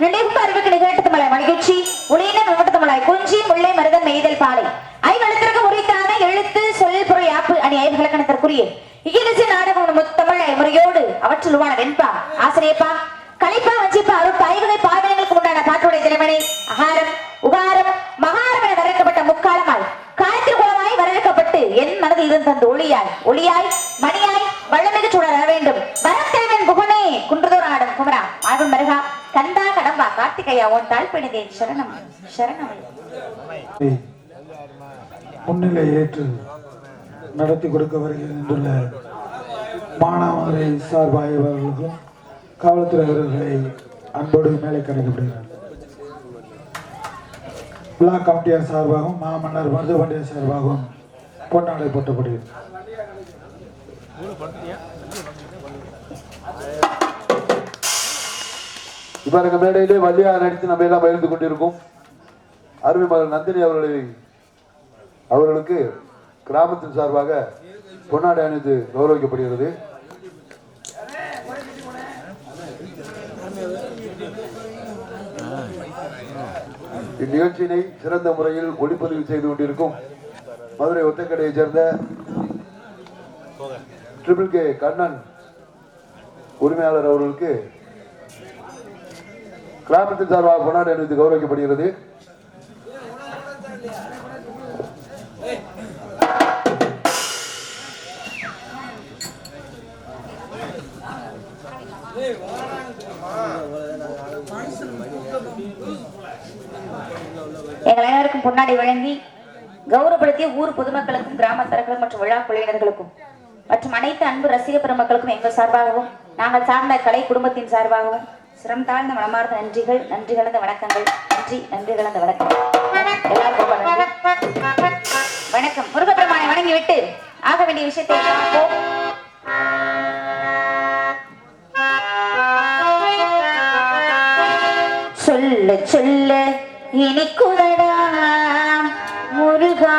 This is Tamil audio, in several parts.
Remember சரணம் சரணம். முன்னிலை ஏற்று நடத்தி கொடுக்க வருகின்றுள்ள மானாமதுரை சார்பாயவர்களுக்கும் காவல்துறை வீரர்களை அன்போடு மேலே கணிக்கப்படுகிறார் பிளாக் கமிட்டியார் சார்பாகவும் மாமன்னர் மருதுபாண்டியர் சார்பாகவும் பொன்னாடை போட்டப்படுகிறது இப்ப எங்க மேடையிலே வள்ளியா நடித்து நம்ம எல்லாம் பகிர்ந்து கொண்டிருக்கோம். அருமை மகள் நந்தினி அவர்களை அவர்களுக்கு கிராமத்தின் சார்பாக பொன்னாடை அணிந்து கௌரவிக்கப்படுகிறது. இந்நிகழ்ச்சியினை சிறந்த முறையில் ஒளிப்பதிவு செய்து கொண்டிருக்கும் மதுரை ஒத்தக்கடையைச் சேர்ந்த ட்ரிபிள் கே கண்ணன் உரிமையாளர் அவர்களுக்கு கிராமத்தின் சார்பாக பொன்னாடை அணிவித்து கௌரவிக்கப்படுகிறது. எங்கள் அனைவருக்கும் பொன்னாடி வழங்கி கௌரவப்படுத்திய ஊர் பொதுமக்களுக்கும் கிராமத்தர்களுக்கும் மற்றும் விழா குழுவினர்களுக்கும் மற்றும் அனைத்து அன்பு ரசிக பெருமக்களுக்கும் எங்கள் சார்பாகவும் நாங்கள் சார்ந்த கலை குடும்பத்தின் சார்பாகவும் சிரம் தாழ்ந்த மனமார்ந்த நன்றிகள் நன்றி கலந்த வணக்கங்கள் நன்றி நன்றி கலந்த வணக்கங்கள். எல்லாருக்கும் ரொம்ப நன்றி. வணக்கம். முருகப்பெருமானை வணங்கிவிட்டு ஆக வேண்டிய விஷயத்தை பார்ப்போம் சொல்ல சொல்ல. இனிக்குதடா முருகா.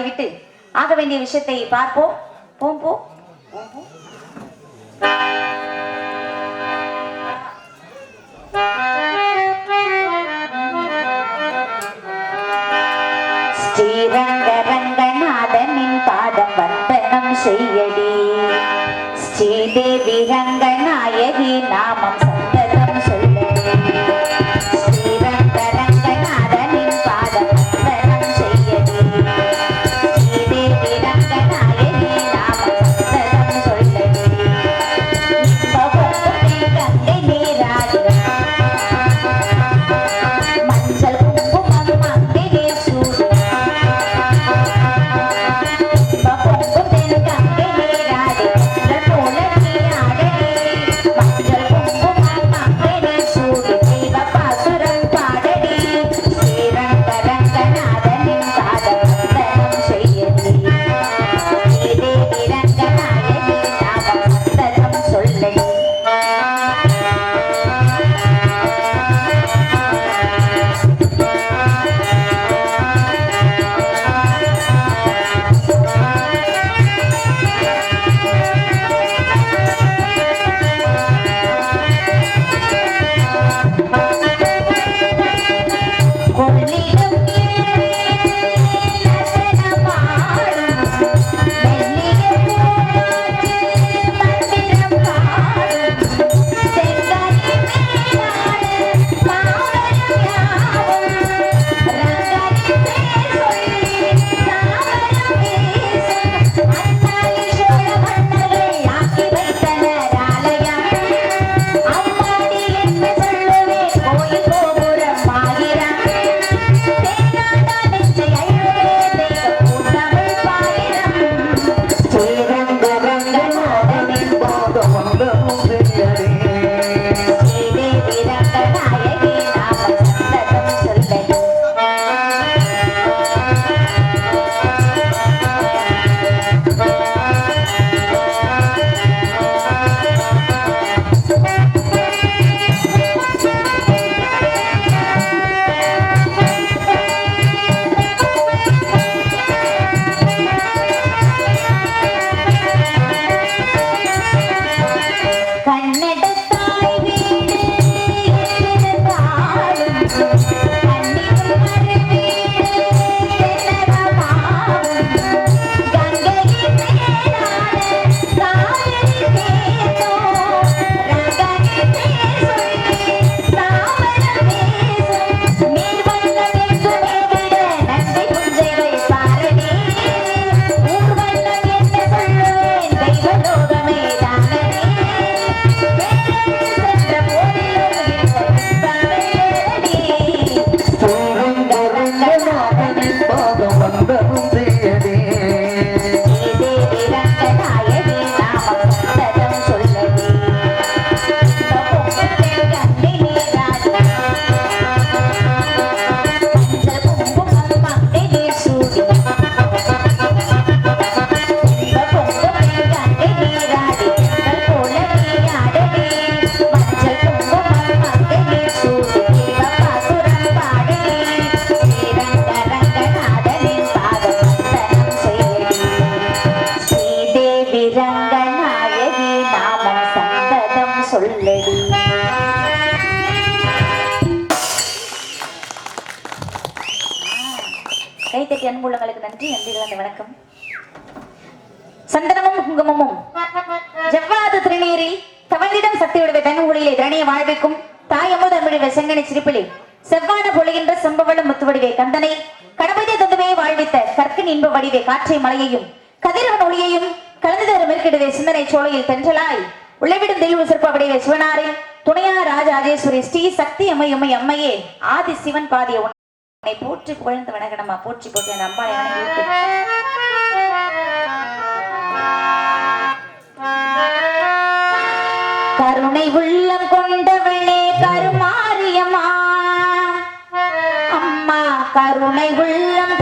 பாடிவிட்டு ஆக வேண்டிய விஷயத்தை பார்ப்போம். செவ்வான பொழிகின்ற செம்பவள முத்துவடிவே கந்தனை. கடமையை தந்துமையை வாழ்வித்த கற்கின் இன்ப வடிவே காற்றை மலையையும். கதிரவன் ஒளியையும் கலந்து தரும் இருக்கிடுவே சிந்தனை சோலையில் தென்றலாய். உள்ளவிடும் தெய்வ சிற்பவடிவே சிவனாரே. துணையா ராஜாஜேஸ்வரி ஸ்ரீ சக்தி அம்மையுமை அம்மையே. ஆதி சிவன் பாதிய உன்னை போற்றி புகழ்ந்து வணக்கணமா போற்றி போற்றி அந்த அம்பாளை கருணை உள்ளம் கொண்டவளே கருணை உள்ளம்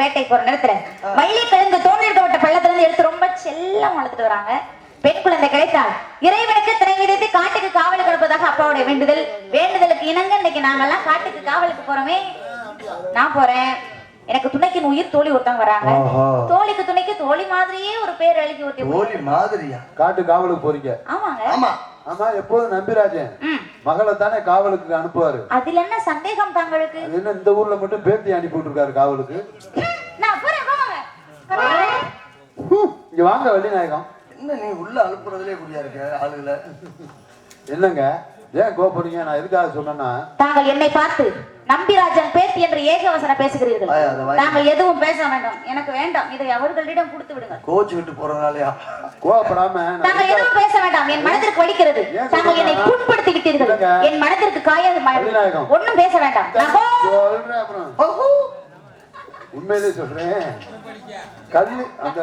வேட்டைக்கு போற நேரத்துல வள்ளி கிழங்கு தோண்டிருக்கப்பட்ட பள்ளத்துல இருந்து எடுத்து ரொம்ப செல்லம் வளர்த்துட்டு வராங்க. பெண் குழந்தை கிடைத்தால் இறைவனுக்கு திரை விதைத்து காட்டுக்கு காவலுக்கு அனுப்பதாக அப்பாவுடைய வேண்டுதல். வேண்டுதலுக்கு இணங்க இன்னைக்கு நாங்கெல்லாம் காட்டுக்கு காவலுக்கு போறோமே. நான் போறேன். எனக்கு துணைக்கு உயிர் தோழி ஒருத்தவங்க வராங்க. தோழிக்கு துணைக்கு தோழி மாதிரியே ஒரு பேர் எழுதி ஊத்தி ஓலி மாதிரியா? காட்டு காவலுக்கு போறீங்க. ஆமாங்க. ஆமா. ஆமா எப்போதும் நம்பிராஜன் மகளை தானே காவலுக்கு அனுப்புவாரு. அதுல என்ன சந்தேகம் தாங்களுக்கு? அது என்ன இந்த ஊர்ல மட்டும் பேத்தி அனுப்பிட்டு இருக்காரு காவலுக்கு? நான் போறேன் போங்க ஹம், இங்க வாங்க வள்ளிநாயகம். என்ன நீ உள்ள அனுப்புறதுலே குறியா இருக்க ஆளுகளை? என்னங்க ஏன் கோபப்படுறீங்க நான் எதுக்காக சொன்னேன்னா தாங்கள் என்னை பார்த்து நம்பிராஜன் பேத்தி என்று ஏகவசனம் பேசுகிறீர்கள். தாங்கள் எதுவும் பேச வேண்டாம். எனக்கு வேண்டாம். இதை அவர்களிடம் கொடுத்து விடுங்கள். கோச்சுக்கிட்டு போறதுனாலயா? கோவப்படாம நான் தாங்கள் எதுவும் பேச வேண்டாம். என் மனதிற்கு வலிக்கிறது. ஏன் தாங்கள் என்னை? புண்படுத்தி விட்டீர்கள். என் மனதிற்கு காயம். ஒன்னும் பேச வேண்டாம். உண்மையிலே சொல்றேன். கல்லு அந்த?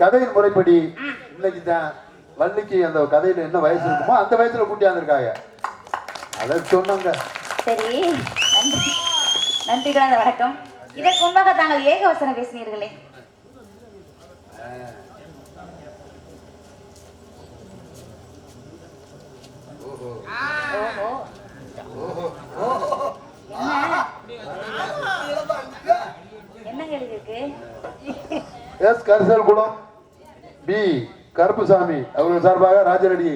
கதையின் முறைப்படி இன்னைக்கு தான் வள்ளிக்கு அந்த கதையில என்ன வயசு இருக்குமோ அந்த வயசுல கூட்டியாந்துருக்காங்க. அதை சொன்னாங்க. சரி நன்றி. நன்றி கலந்த வணக்கம். இதற்கு முன்பாக தாங்கள் ஏகவசனம் பேசினீர்களே. எஸ் கரிசல் பி கருப்புசாமி அவர்கள் சார்பாக ராஜரடி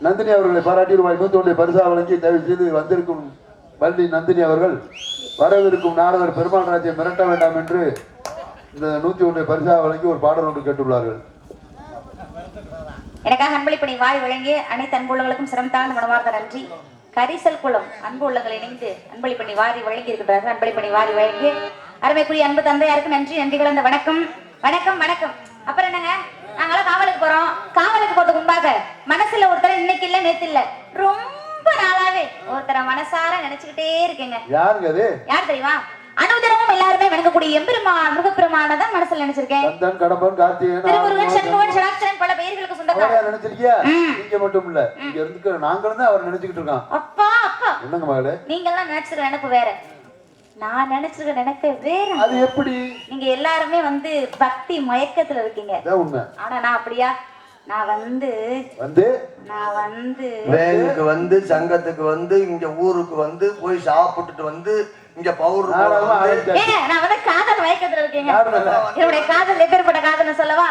நந்தினி அவர்களை பாராட்டி ரூபாய் நூத்தி ஒன்றை பரிசா வழங்கி தயவு செய்து வந்திருக்கும் வள்ளி நந்தினி அவர்கள் வரவிருக்கும் நாரதர் பெருமாள் ராஜ்யை மிரட்ட வேண்டாம் என்று இந்த நூத்தி ஒன்றை பரிசாக வழங்கி ஒரு பாடல் ஒன்று கேட்டுள்ளார்கள். எனக்காக அன்பளிப்பணி வாய் வழங்கிய அனைத்து அன்புள்ளங்களுக்கும் சிரம் தாழ்ந்த மனமார்ந்த நன்றி. கரிசல் குளம் அன்பு உள்ளங்கள் இணைந்து அன்பளிப்பணி வாரி வழங்கி இருக்கிறார்கள் அன்பளிப்பணி வாரி வழங்கி அருமைக்குரிய அன்பு தந்தையாருக்கு நன்றி நன்றி கலந்த வணக்கம். வணக்கம் வணக்கம். அப்புறம் என்னங்க? நாங்களாம் காவலுக்கு போறோம். காவலுக்கு போட்டு கும்பாக மனசுல ஒருத்தர் இன்னைக்கு இல்ல நேத்து இல்ல. ரொம்ப நாளாவே ஒருத்தரை மனசார நினைச்சுக்கிட்டே இருக்கேங்க. யாருங்க அது? யார் தெரியுமா? அனுதினமும் எல்லாருமே வணங்கக்கூடிய எம்பெருமான் முருகப்பெருமான தான் மனசுல நினைச்சிருக்கேன். கந்தன் கடம்பன் கார்த்திகேயன் திருமுருகன் சண்முகன் பல பெயர்களுக்கு சொந்தக்காரர் நினைச்சிருக்கியா. நீங்க மட்டும் இல்ல. இங்க இருந்து நாங்களும் தான் அவர் நினைச்சுக்கிட்டு இருக்கோம். அப்பா அப்பா. என்னங்க மகளே? நீங்க எல்லாம் நினைச்சிருக்க நினைப்பு வேற. நான் நினைச்சிருக்க நினைப்பே வேற. அது எப்படி? நீங்க எல்லாருமே வந்து பக்தி மயக்கத்துல இருக்கீங்க. ஆனா நான் அப்படியா? நான் வந்து வந்து? நான் வந்து வேலுக்கு வந்து சங்கத்துக்கு வந்து இங்க ஊருக்கு வந்து போய் சாப்பிட்டுட்டு வந்து இங்க பவுடர் நான் வந்து காதல் மயக்கத்துல இருக்கேங்க? என்னுடைய காதல் எப்பேற்பட்ட காதல்னு சொல்லவா?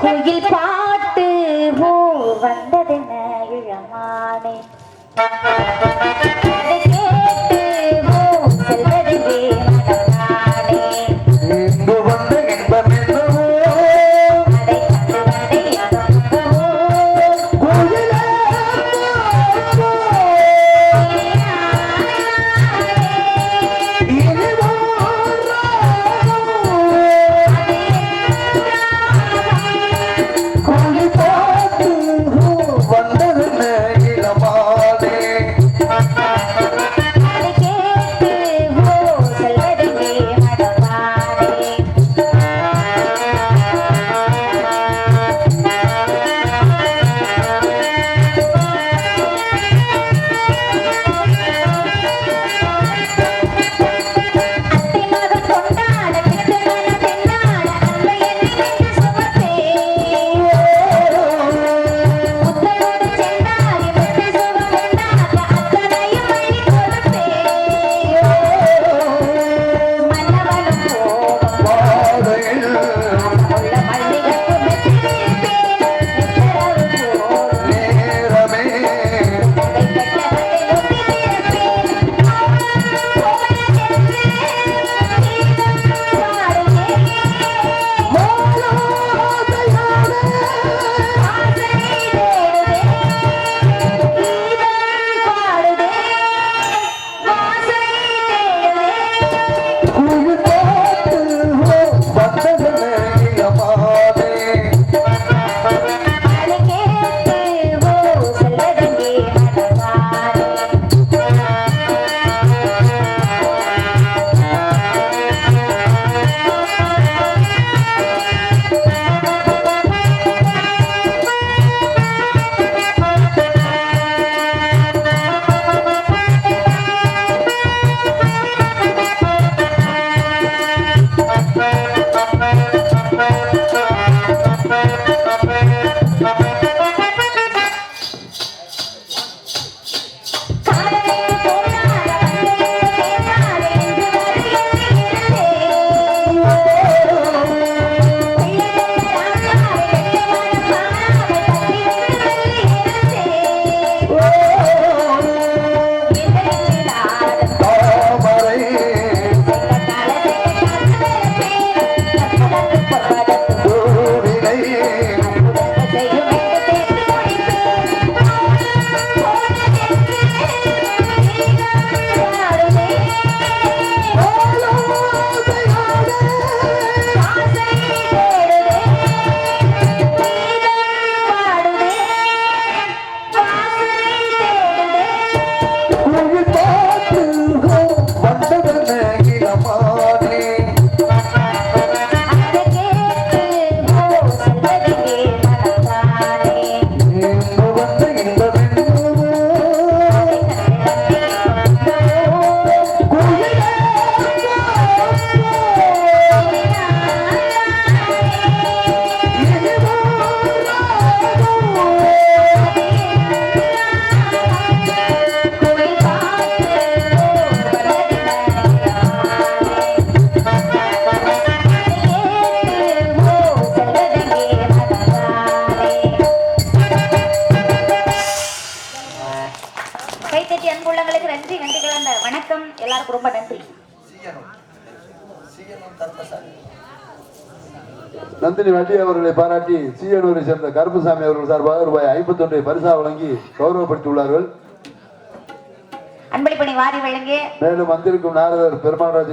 குயில் பாட்டு ஓ வந்ததென இழமானே. நந்தினி வண்டி அவர்களை பாராட்டி சீயனூரை சேர்ந்த கருப்புசாமி அவர்கள் சார்பாக ரூபாய் ஐம்பத்தொன்றை பரிசா வழங்கி கௌரவப்படுத்தியுள்ளார்கள். மேலும் வந்திருக்கும் நாரதர் பெருமாள்ராஜ்